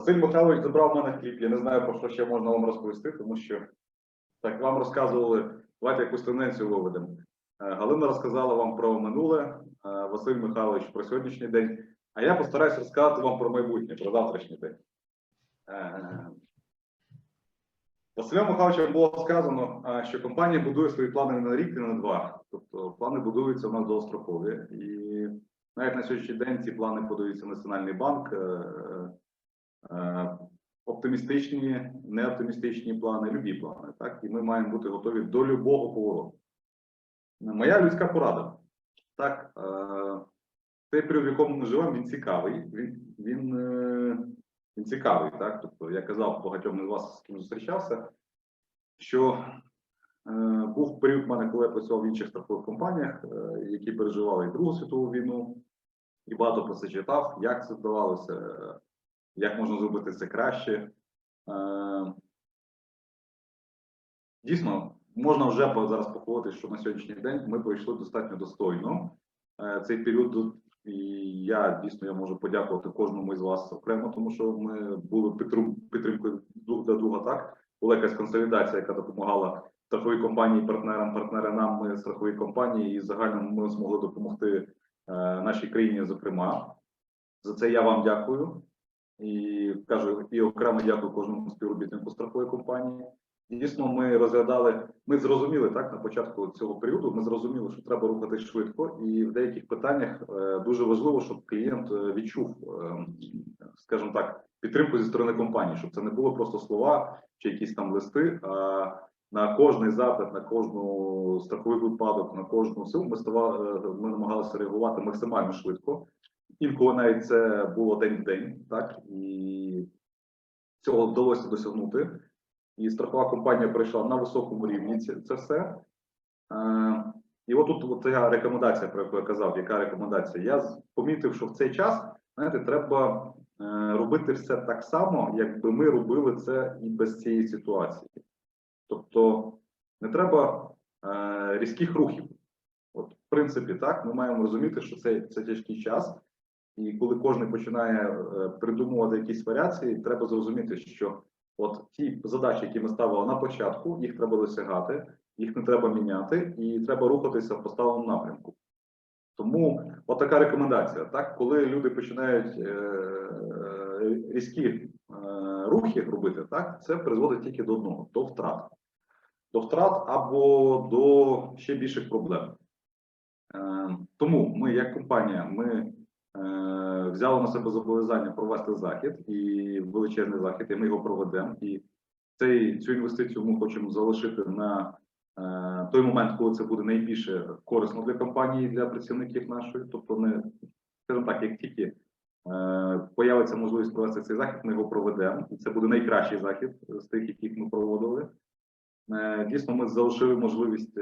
Василь Михайлович забрав в мене хліб. Я не знаю, про що ще можна вам розповісти, тому що так вам розказували, давайте якусь тенденцію виведемо. Е, Галина розказала вам про минуле, е, Василь Михайлович про сьогоднішній день. А я постараюсь розказати вам про майбутнє, про завтрашній день. Е, Василем Михайловичем було сказано, що компанія будує свої плани не на рік і на два. Тобто плани будуються у нас довгострокові. І навіть на сьогоднішній день ці плани подаються Національний банк. Е, Оптимістичні, неоптимістичні плани, любі плани. Так? І ми маємо бути готові до любого повороту. Моя людська порада. Так, цей період, в якому ми живемо, він цікавий. Він, він, е, він цікавий. Так? Тобто, я казав багатьом із вас, з ким зустрічався, що е, був період в мене, коли я працював в інших страхових компаніях, е, які переживали і Другу світову війну, і багато про як це вдавалося, е, як можна зробити це краще. Е, Дійсно, можна вже зараз похвалити, що на сьогоднішній день ми пройшли достатньо достойно е, цей період. І я дійсно я можу подякувати кожному із вас окремо, тому що ми були підтримкою для друга. Так була якась консолідація, яка допомагала страховій компанії, партнерам, партнери нам, ми страхові компанії, і загально ми змогли допомогти е, нашій країні. Зокрема, за це я вам дякую. І кажу, і окремо дякую кожному співробітнику страхової компанії. Дійсно, ми розглядали, ми зрозуміли так на початку цього періоду. Ми зрозуміли, що треба рухатись швидко, і в деяких питаннях е, дуже важливо, щоб клієнт е, відчув, е, скажімо так, підтримку зі сторони компанії, щоб це не було просто слова чи якісь там листи. А на кожний запит, на кожну страховий випадок, на кожну силу ми ставали, ми намагалися реагувати максимально швидко. Інколи навіть це було день в день, так і цього вдалося досягнути. І страхова компанія пройшла на високому рівні це, все. Е, і отут от ця рекомендація, про яку я казав, яка рекомендація? Я помітив, що в цей час знаєте, треба е, робити все так само, якби ми робили це і без цієї ситуації. Тобто не треба е, різких рухів. От, в принципі, так, ми маємо розуміти, що це, це тяжкий час. І коли кожен починає е, придумувати якісь варіації, треба зрозуміти, що от ті задачі, які ми ставили на початку, їх треба досягати, їх не треба міняти, і треба рухатися в поставленому напрямку. Тому от така рекомендація. Так, коли люди починають е, е, різкі рухи робити, так це призводить тільки до одного до втрат. До втрат або до ще більших проблем. Тому ми, як компанія, ми е, взяли на себе зобов'язання провести захід і величезний захід, і ми його проведемо. І цей, цю інвестицію ми хочемо залишити на е, той момент, коли це буде найбільше корисно для компанії, для працівників нашої. Тобто, не скажімо так, як тільки е, появиться можливість провести цей захід, ми його проведемо, і це буде найкращий захід з тих, яких ми проводили. Дійсно, ми залишили можливість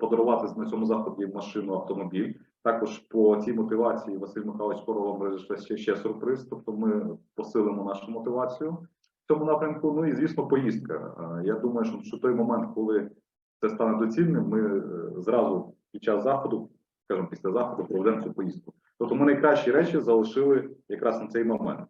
подарувати на цьому заході машину автомобіль. Також по цій мотивації Василь Михайлович скоро вам ще, ще сюрприз. Тобто ми посилимо нашу мотивацію в цьому напрямку. Ну і звісно, поїздка. Я думаю, що, що той момент, коли це стане доцільним, ми е, зразу під час заходу, скажімо, після заходу проведемо цю поїздку. Тобто ми найкращі речі залишили якраз на цей момент.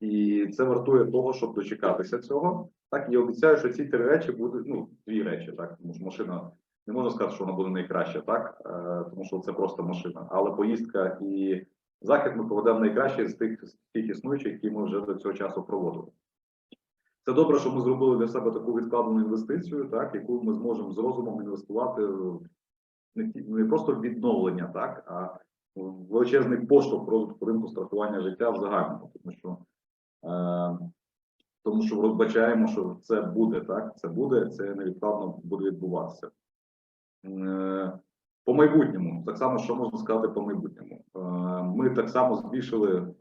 І це вартує того, щоб дочекатися цього. Так, і обіцяю, що ці три речі будуть, ну, дві речі, так, тому що машина не можна сказати, що вона буде найкраща, так, е, тому що це просто машина. Але поїздка і захід ми проведемо найкраще з тих, з тих існуючих, які ми вже до цього часу проводили. Це добре, що ми зробили для себе таку відкладену інвестицію, так, яку ми зможемо з розумом інвестувати не, не просто в відновлення, так, а в величезний поштовх розвитку ринку страхування життя в загальному, тому що Е, тому що розбачаємо, що це буде так. Це буде, це невідкладно буде відбуватися. Е, По майбутньому, так само, що можна сказати по майбутньому. Е, Ми так само збільшили.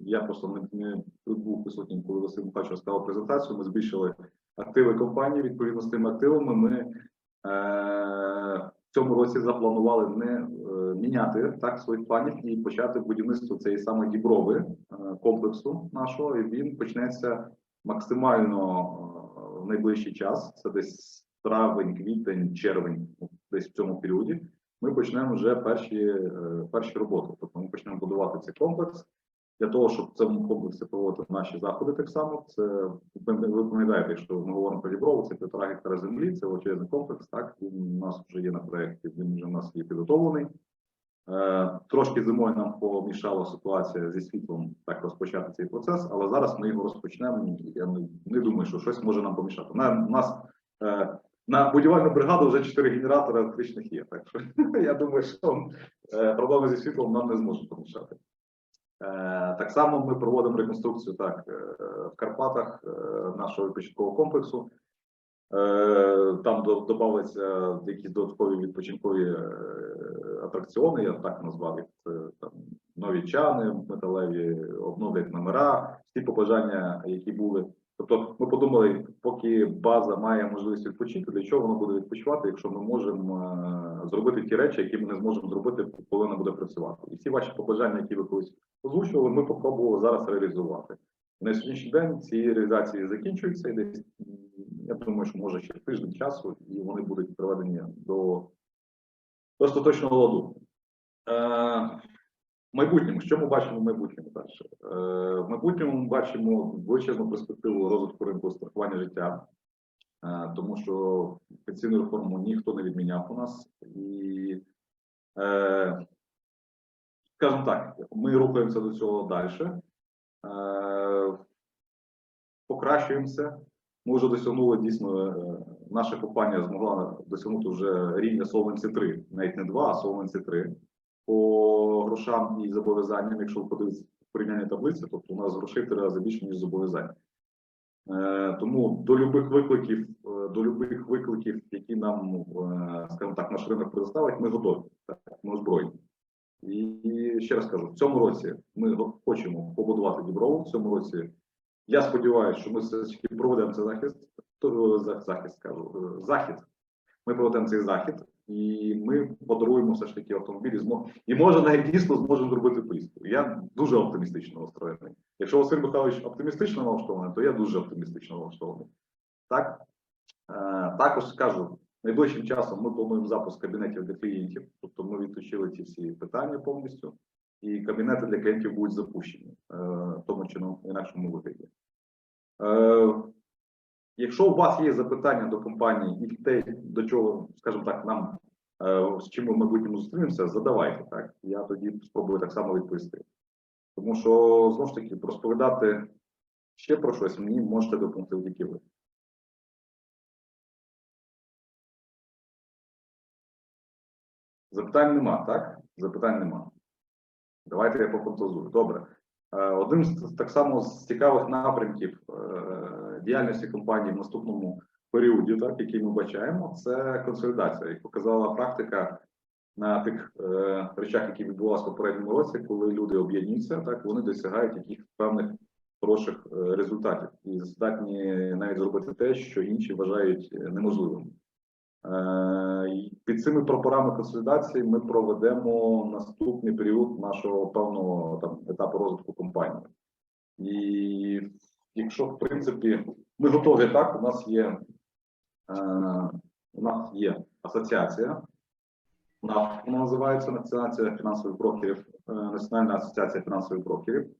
Я просто не, був присутнім, коли Василь Михайлович розказав презентацію. Ми збільшили активи компанії. Відповідно з тими активами, ми е, в цьому році запланували не міняти так своїх планів і почати будівництво цієї самої діброви комплексу нашого. І він почнеться максимально в найближчий час. Це десь травень, квітень, червень, десь в цьому періоді. Ми почнемо вже перші, е, перші роботи. Тобто ми почнемо будувати цей комплекс. для того, щоб в цьому комплексі проводити наші заходи так само. Це ви пам'ятаєте, що ми говоримо про Діброву, це півтора гектара землі, це величезний комплекс. Так він у нас вже є на проєкті, він вже у нас є підготовлений. Е, трошки зимою нам помішала ситуація зі світлом так розпочати цей процес, але зараз ми його розпочнемо. Я не, думаю, що щось може нам помішати. На нас е, на будівельну бригаду вже чотири генератори електричних є. Так що я думаю, що е, проблеми зі світлом нам не зможуть помішати. Е, Так само ми проводимо реконструкцію так е, в Карпатах нашого відпочинкового комплексу. Там до- якісь додаткові відпочинкові атракціони, я так назвав їх. Там нові чани металеві, обновлять номера, всі побажання, які були. Тобто, ми подумали, поки база має можливість відпочити, для чого воно буде відпочивати, якщо ми можемо е, зробити ті речі, які ми не зможемо зробити, коли вона буде працювати. І всі ваші побажання, які ви колись озвучували, ми попробували зараз реалізувати. На сьогоднішній день ці реалізації закінчуються і десь я думаю, що може ще тиждень часу, і вони будуть приведені до остаточного ладу. Е, майбутньому, що ми бачимо в майбутньому далі? Е, в майбутньому ми бачимо величезну перспективу розвитку ринку страхування життя, е, тому що пенсійну реформу ніхто не відміняв у нас. І, е, скажімо так, ми рухаємося до цього далі. Покращуємося. Ми вже досягнули дійсно, наша компанія змогла досягнути вже рівня Solvency 3, навіть не 2, а Solvency 3 по грошам і зобов'язанням, якщо ви подивитися в порівнянні таблиці, тобто у нас грошей в три рази більше, ніж зобов'язань. Е, Тому до любих викликів, е, до любих викликів, які нам, е, скажімо так, наш ринок предоставить, ми готові. Так, ми озброєні. І ще раз кажу, в цьому році ми хочемо побудувати Діброву. В цьому році я сподіваюся, що ми все ж таки проведемо цей захист, захист кажу, захід. Ми проведемо цей захід, і ми подаруємо все ж таки автомобіль і і може навіть дійсно зможемо зробити поїздку. Я дуже оптимістично настроєний. Якщо Василь Михайлович оптимістично налаштований, то я дуже оптимістично налаштований. Так Е, також скажу, найближчим часом ми плануємо запуск кабінетів для клієнтів, тобто ми відключили ці всі питання повністю, і кабінети для клієнтів будуть запущені е, в тому чи на- інакшому вигляді. Е, Якщо у вас є запитання до компанії і те, до чого, скажімо так, нам е, з чим ми в майбутньому зустрінемося, задавайте так. Я тоді спробую так само відповісти. Тому що знову ж таки розповідати ще про щось мені можете допомогти тільки ви. Запитань нема, так? Запитань нема. Давайте я пофантазую. Добре. Е, Одним з так само з цікавих напрямків е, діяльності компанії в наступному періоді, так, який ми бачаємо, це консолідація. Як показала практика на тих е, речах, які відбувалися в попередньому році, коли люди об'єднуються, так вони досягають якихось певних хороших е, результатів і здатні навіть зробити те, що інші вважають е, неможливим. Е, Під цими прапорами консолідації ми проведемо наступний період нашого певного там етапу розвитку компанії. І якщо в принципі ми готові так, у нас є е, у нас є асоціація. Вона називається Національна фінансових брокерів, е, Національна асоціація фінансових брокерів.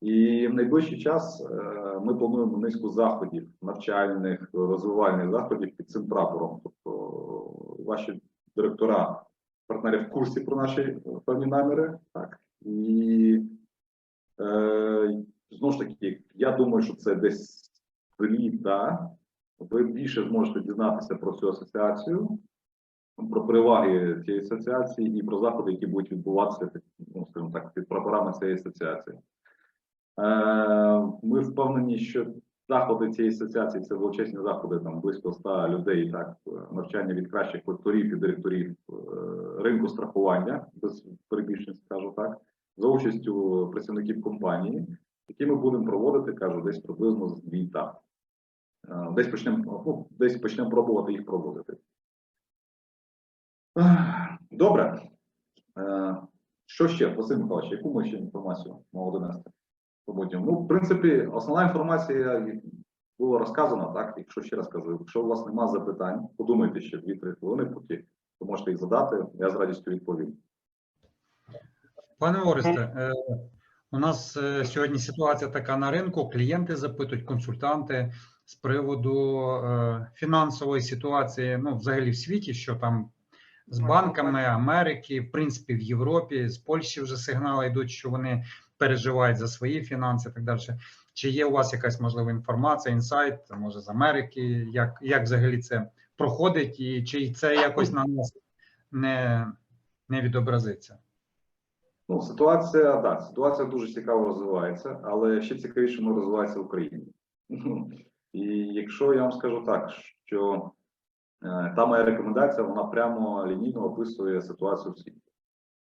І в найближчий час е, ми плануємо низку заходів, навчальних, розвивальних заходів під цим прапором. Тобто ваші директора, партнери в курсі про наші е, певні наміри. Так і е, знову ж таки, я думаю, що це десь літа. Ви більше зможете дізнатися про цю асоціацію, про переваги цієї асоціації і про заходи, які будуть відбуватися ну, скажімо так, під прапорами цієї асоціації. Е, Ми впевнені, що заходи цієї асоціації це величезні заходи, там близько 100 людей, так навчання від кращих лекторів і директорів е, ринку страхування, без перебільшень скажу так, за участю працівників компанії, які ми будемо проводити, кажу, десь приблизно з літа. Е, Десь почнемо ну, десь почнемо пробувати їх проводити. Добре. Е, Що ще, Василь Михайлович, яку ми ще інформацію могли донести? Побудемо. Ну, в принципі, основна інформація була розказана, так, якщо ще раз кажу, якщо у вас нема запитань, подумайте ще 2-3 хвилини, поки ви можете їх задати, я з радістю відповім. Пане Оресте, е, У нас е, сьогодні ситуація така на ринку. Клієнти запитують, консультанти з приводу е, фінансової ситуації, ну, взагалі в світі, що там з банками Америки, в принципі, в Європі, з Польщі вже сигнали йдуть, що вони переживають за свої фінанси і так далі. Чи є у вас якась можлива інформація, інсайт, може з Америки? Як, як взагалі це проходить, і чи це якось на нас не, не відобразиться? Ну, ситуація, да, ситуація дуже цікаво розвивається, але ще цікавіше воно розвивається в Україні. І якщо я вам скажу так, що е, та моя рекомендація, вона прямо лінійно описує ситуацію в світі.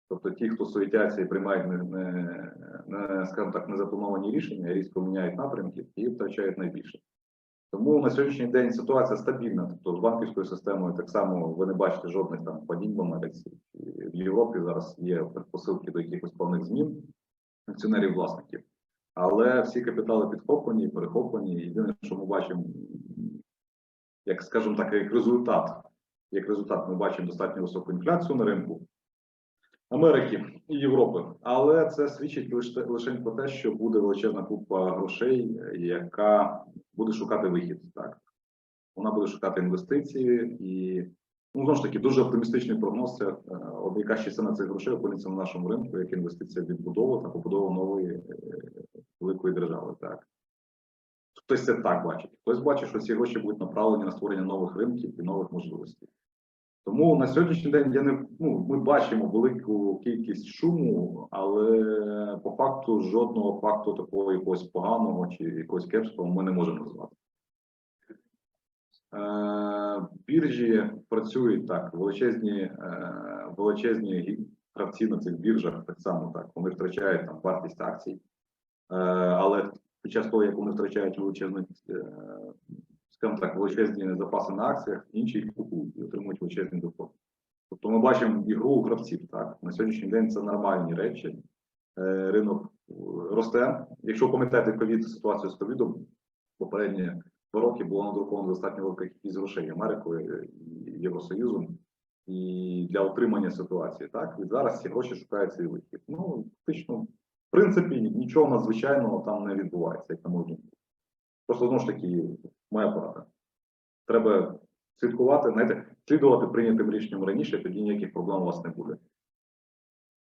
Тобто ті, хто суетяться і приймають не, не, не скажімо так, незаплановані рішення, різко міняють напрямки і втрачають найбільше. Тому на сьогоднішній день ситуація стабільна. Тобто з банківською системою так само ви не бачите жодних там падінь в Америці. В Європі зараз є предпосилки до якихось певних змін акціонерів власників. Але всі капітали підхоплені, перехоплені. Єдине, що ми бачимо, як скажімо так, як результат. Як результат, ми бачимо достатньо високу інфляцію на ринку Америки і Європи. Але це свідчить лише лише про те, що буде величезна купа грошей, яка буде шукати вихід. Так вона буде шукати інвестиції і ну знову ж таки дуже оптимістичний прогноз. Це е, яка частина цих грошей опиниться на нашому ринку як інвестиція в відбудову та побудову нової е, великої держави. Так хтось це так бачить, хтось бачить, що ці гроші будуть направлені на створення нових ринків і нових можливостей. Тому на сьогоднішній день я не ну ми бачимо велику кількість шуму, але по факту жодного факту такого якогось поганого чи якогось кепського ми не можемо назвати. Е, біржі працюють так, величезні, е, величезні гравці на цих біржах так само так. Вони втрачають там вартість акцій, е, але під час того, як вони втрачають величезну, скажімо так, величезні запаси на акціях, інші їх купують і отримують величезні доходи. Тобто ми бачимо ігру гравців. Так на сьогоднішній день це нормальні речі. Е, Ринок е, росте. Якщо пам'ятаєте ковід ситуацію з ковідом, попередні два роки було надруковано достатньо велика кількість грошей Америкою і Євросоюзом і для отримання ситуації. Так і зараз ці гроші шукають свій вихід. Ну фактично, в принципі, нічого надзвичайного там не відбувається, як на мою думку. Просто знову ж таки, моя порада. Треба слідкувати, знаєте, слідувати прийнятим рішенням раніше, тоді ніяких проблем у вас не буде.